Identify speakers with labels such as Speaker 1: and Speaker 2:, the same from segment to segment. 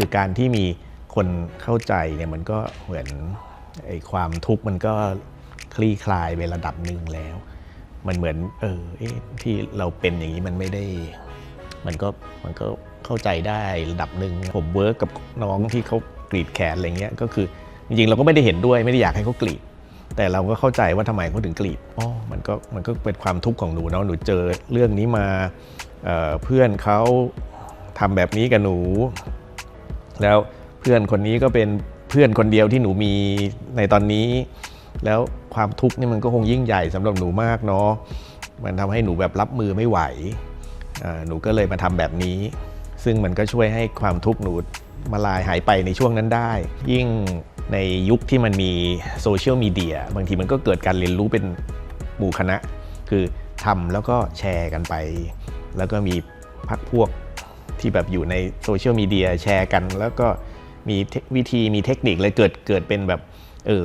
Speaker 1: คือการที่มีคนเข้าใจเนี่ยมันก็เหมือนไอ้ความทุกข์มันก็คลี่คลายไประดับหนึ่งแล้ว มันเหมือนเออเอ๊ะที่เราเป็นอย่างนี้มันไม่ได้ มันก็มันก็เข้าใจได้ระดับหนึ่งผมเวิร์กกับน้องที่เขากรีดแขนอะไรเงี้ยก็คือจริงๆเราก็ไม่ได้เห็นด้วยไม่ได้อยากให้เขากรีด แต่เราก็เข้าใจว่าทำไมเขาถึงกรีดอ๋อมันก็มันก็เป็นความทุกข์ของหนูเนาะหนูเจอเรื่องนี้มาเเพื่อนเขาทำแบบนี้กับหนู แล้วเพื่อนคนนี้ก็เป็นเพื่อนคนเดียวที่หนูมีในตอนนี้ แล้วความทุกข์นี่มันก็คงยิ่งใหญ่สำหรับหนูมากเนาะมันทำให้หนูแบบรับมือไม่ไหว หนูก็เลยมาทำแบบนี้ ซึ่งมันก็ช่วยให้ความทุกข์หนูมาลายหายไปในช่วงนั้นได้ ยิ่งในยุคที่มันมีโซเชียลมีเดียบางทีมันก็เกิดการเรียนรู้เป็นหมู่คณะ คือทำแล้วก็แชร์กันไป แล้วก็มีพักพวก ที่แบบอยู่ในโซเชียลมีเดียแชร์กัน แล้วก็มีวิธีมีเทคนิคเลยเกิดเกิดเป็นแบบเออ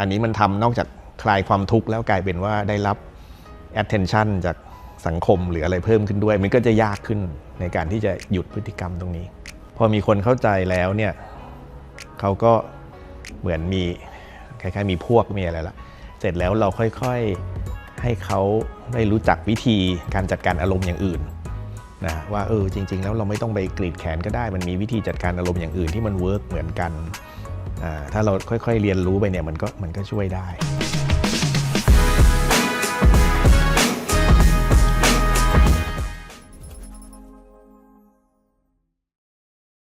Speaker 1: อันนี้มันทำนอกจากคลายความทุกข์แล้วกลายเป็นว่าได้รับ attention จากสังคมหรืออะไรเพิ่มขึ้นด้วย มันก็จะยากขึ้นในการที่จะหยุดพฤติกรรมตรงนี้ พอมีคนเข้าใจแล้วเนี่ยเขาก็เหมือนมีคล้ายๆมีพวกมีอะไรละเสร็จแล้วเราค่อยๆให้เขาได้รู้จักวิธีการจัดการอารมณ์อย่างอื่น นะว่าเออจริง ๆ แล้วเราไม่ต้องไปกรีดแขนก็ได้ มันมีวิธีจัดการอารมณ์อย่างอื่นที่มันเวิร์กเหมือนกัน ถ้าเราค่อยๆเรียนรู้ไปเนี่ยมันก็มันก็ช่วยได้